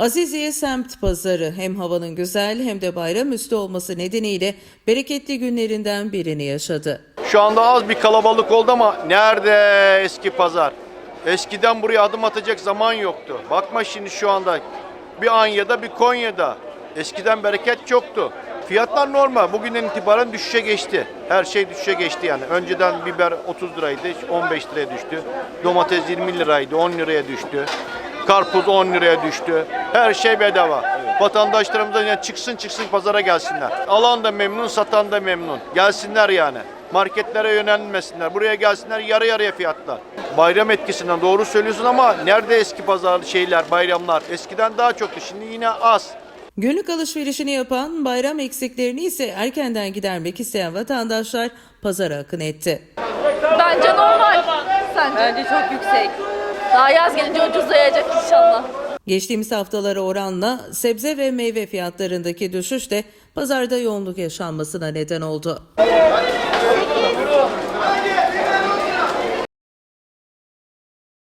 Aziziye semt pazarı hem havanın güzel hem de bayramüstü olması nedeniyle bereketli günlerinden birini yaşadı. Şu anda az bir kalabalık oldu ama nerede eski pazar? Eskiden buraya adım atacak zaman yoktu. Bakma şimdi şu anda bir Anya'da bir Konya'da. Eskiden bereket çoktu. Fiyatlar normal. Bugünden itibaren düşüşe geçti. Her şey düşüşe geçti yani. Önceden biber 30 liraydı, 15 liraya düştü. Domates 20 liraydı, 10 liraya düştü. Karpuz 10 liraya düştü. Her şey bedava. Vatandaşlarımız da yani çıksın çıksın pazara gelsinler. Alan da memnun, satan da memnun. Gelsinler yani. Marketlere yönelmesinler. Buraya gelsinler yarı yarıya fiyatlar. Bayram etkisinden doğru söylüyorsun ama nerede eski pazar şeyler, bayramlar? Eskiden daha çoktu. Şimdi yine az. Günlük alışverişini yapan bayram eksiklerini ise erkenden gidermek isteyen vatandaşlar pazara akın etti. Bence normal. Sence? Bence çok yüksek. Daha yaz gelince ucuzlayacak inşallah. Geçtiğimiz haftalara oranla sebze ve meyve fiyatlarındaki düşüş de pazarda yoğunluk yaşanmasına neden oldu.